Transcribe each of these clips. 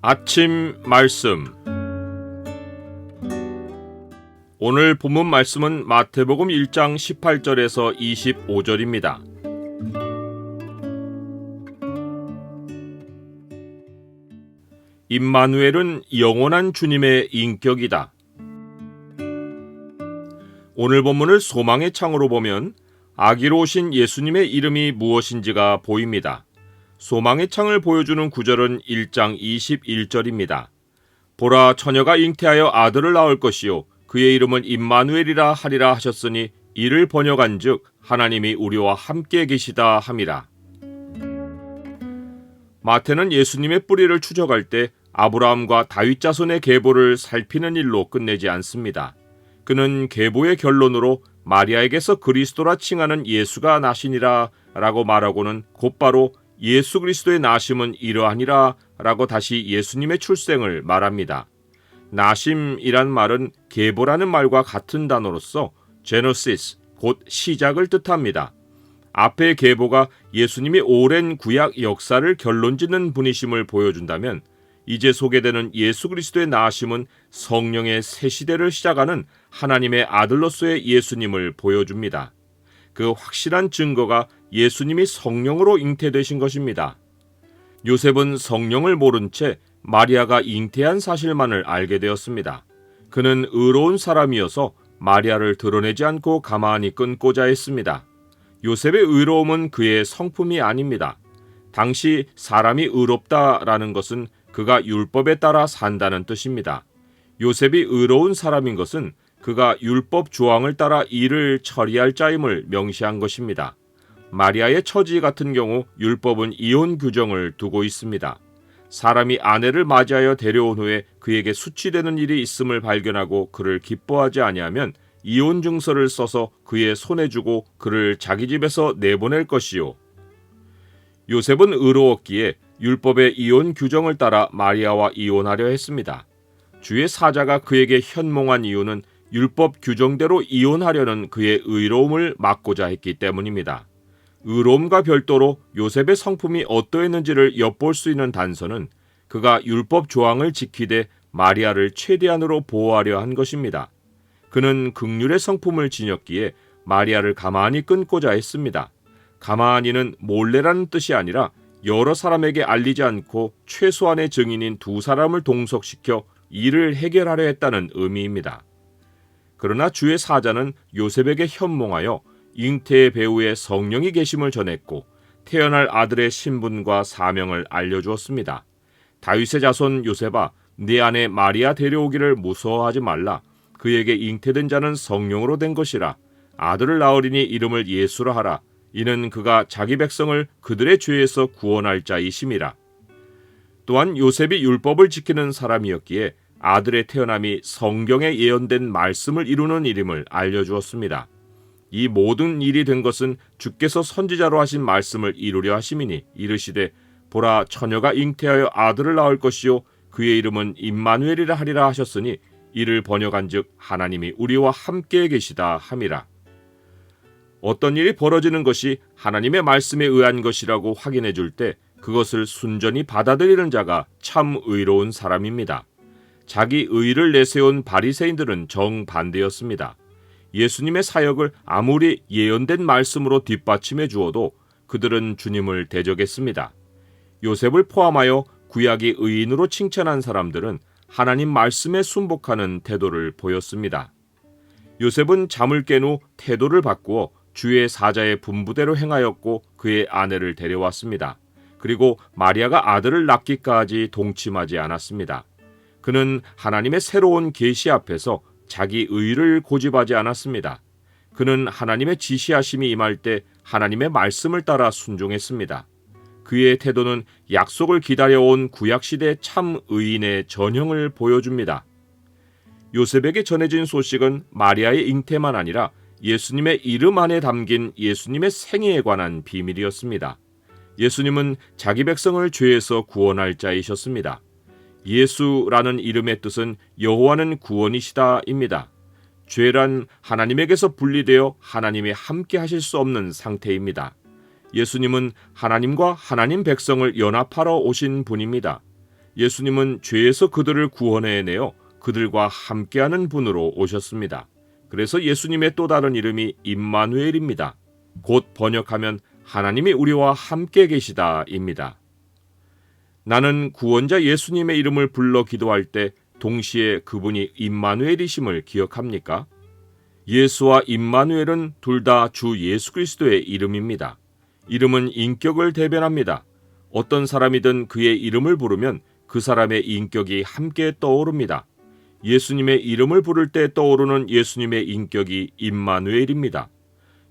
아침 말씀 오늘 본문 말씀은 마태복음 1장 18절에서 25절입니다. 임마누엘은 영원한 주님의 인격이다. 오늘 본문을 소망의 창으로 보면 아기로 오신 예수님의 이름이 무엇인지가 보입니다. 소망의 창을 보여주는 구절은 1장 21절입니다. 보라 처녀가 잉태하여 아들을 낳을 것이요 그의 이름은 임마누엘이라 하리라 하셨으니 이를 번역한즉 하나님이 우리와 함께 계시다 함이라. 마태는 예수님의 뿌리를 추적할 때 아브라함과 다윗 자손의 계보를 살피는 일로 끝내지 않습니다. 그는 계보의 결론으로 마리아에게서 그리스도라 칭하는 예수가 나시니라 라고 말하고는 곧바로 예수 그리스도의 나심은 이러하니라 라고 다시 예수님의 출생을 말합니다. 나심이란 말은 계보라는 말과 같은 단어로서 제노시스 곧 시작을 뜻합니다. 앞의 계보가 예수님이 오랜 구약 역사를 결론짓는 분이심을 보여준다면 이제 소개되는 예수 그리스도의 나심은 성령의 새 시대를 시작하는 하나님의 아들로서의 예수님을 보여줍니다. 그 확실한 증거가 예수님이 성령으로 잉태되신 것입니다. 요셉은 성령을 모른 채 마리아가 잉태한 사실만을 알게 되었습니다. 그는 의로운 사람이어서 마리아를 드러내지 않고 가만히 끊고자 했습니다. 요셉의 의로움은 그의 성품이 아닙니다. 당시 사람이 의롭다라는 것은 그가 율법에 따라 산다는 뜻입니다. 요셉이 의로운 사람인 것은 그가 율법 조항을 따라 일을 처리할 자임을 명시한 것입니다. 마리아의 처지 같은 경우 율법은 이혼 규정을 두고 있습니다. 사람이 아내를 맞이하여 데려온 후에 그에게 수치되는 일이 있음을 발견하고 그를 기뻐하지 아니하면 이혼 증서를 써서 그의 손에 주고 그를 자기 집에서 내보낼 것이요. 요셉은 의로웠기에 율법의 이혼 규정을 따라 마리아와 이혼하려 했습니다. 주의 사자가 그에게 현몽한 이유는 율법 규정대로 이혼하려는 그의 의로움을 막고자 했기 때문입니다. 의로움과 별도로 요셉의 성품이 어떠했는지를 엿볼 수 있는 단서는 그가 율법 조항을 지키되 마리아를 최대한으로 보호하려 한 것입니다. 그는 극률의 성품을 지녔기에 마리아를 가만히 끊고자 했습니다. 가만히는 몰래라는 뜻이 아니라 여러 사람에게 알리지 않고 최소한의 증인인 두 사람을 동석시켜 일을 해결하려 했다는 의미입니다. 그러나 주의 사자는 요셉에게 현몽하여 잉태의 배후에 성령이 계심을 전했고 태어날 아들의 신분과 사명을 알려주었습니다. 다윗의 자손 요셉아, 네 아내 마리아 데려오기를 무서워하지 말라. 그에게 잉태된 자는 성령으로 된 것이라. 아들을 낳으리니 이름을 예수라 하라. 이는 그가 자기 백성을 그들의 죄에서 구원할 자이심이라. 또한 요셉이 율법을 지키는 사람이었기에 아들의 태어남이 성경에 예언된 말씀을 이루는 일임을 알려주었습니다. 이 모든 일이 된 것은 주께서 선지자로 하신 말씀을 이루려 하심이니 이르시되 보라 처녀가 잉태하여 아들을 낳을 것이요 그의 이름은 임마누엘이라 하리라 하셨으니 이를 번역한즉 하나님이 우리와 함께 계시다 함이라. 어떤 일이 벌어지는 것이 하나님의 말씀에 의한 것이라고 확인해 줄 때 그것을 순전히 받아들이는 자가 참 의로운 사람입니다. 자기 의를 내세운 바리새인들은 정반대였습니다. 예수님의 사역을 아무리 예언된 말씀으로 뒷받침해 주어도 그들은 주님을 대적했습니다. 요셉을 포함하여 구약이 의인으로 칭찬한 사람들은 하나님 말씀에 순복하는 태도를 보였습니다. 요셉은 잠을 깬 후 태도를 바꾸어 주의 사자의 분부대로 행하였고 그의 아내를 데려왔습니다. 그리고 마리아가 아들을 낳기까지 동침하지 않았습니다. 그는 하나님의 새로운 계시 앞에서 자기 의를 고집하지 않았습니다. 그는 하나님의 지시하심이 임할 때 하나님의 말씀을 따라 순종했습니다. 그의 태도는 약속을 기다려온 구약시대 참 의인의 전형을 보여줍니다. 요셉에게 전해진 소식은 마리아의 잉태만 아니라 예수님의 이름 안에 담긴 예수님의 생애에 관한 비밀이었습니다. 예수님은 자기 백성을 죄에서 구원할 자이셨습니다. 예수라는 이름의 뜻은 여호와는 구원이시다입니다. 죄란 하나님에게서 분리되어 하나님이 함께 하실 수 없는 상태입니다. 예수님은 하나님과 하나님 백성을 연합하러 오신 분입니다. 예수님은 죄에서 그들을 구원해내어 그들과 함께하는 분으로 오셨습니다. 그래서 예수님의 또 다른 이름이 임마누엘입니다. 곧 번역하면 하나님이 우리와 함께 계시다입니다. 나는 구원자 예수님의 이름을 불러 기도할 때 동시에 그분이 임마누엘이심을 기억합니까? 예수와 임마누엘은 둘 다 주 예수 그리스도의 이름입니다. 이름은 인격을 대변합니다. 어떤 사람이든 그의 이름을 부르면 그 사람의 인격이 함께 떠오릅니다. 예수님의 이름을 부를 때 떠오르는 예수님의 인격이 임마누엘입니다.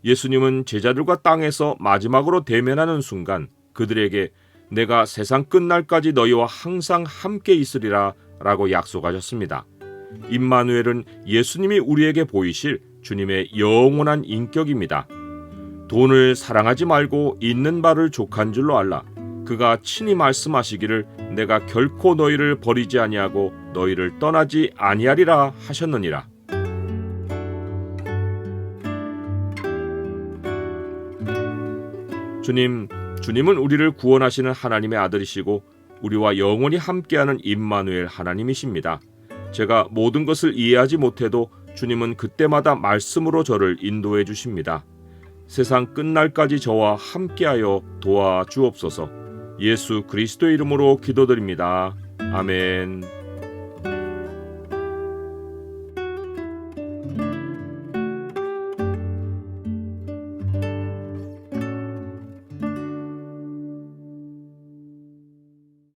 예수님은 제자들과 땅에서 마지막으로 대면하는 순간 그들에게 내가 세상 끝날까지 너희와 항상 함께 있으리라 라고 약속하셨습니다. 임마누엘은 예수님이 우리에게 보이실 주님의 영원한 인격입니다. 돈을 사랑하지 말고 있는 바를 족한 줄로 알라. 그가 친히 말씀하시기를 내가 결코 너희를 버리지 아니하고 너희를 떠나지 아니하리라 하셨느니라. 주님, 주님은 우리를 구원하시는 하나님의 아들이시고 우리와 영원히 함께하는 임마누엘 하나님이십니다. 제가 모든 것을 이해하지 못해도 주님은 그때마다 말씀으로 저를 인도해 주십니다. 세상 끝날까지 저와 함께하여 도와 주옵소서. 예수 그리스도의 이름으로 기도드립니다. 아멘.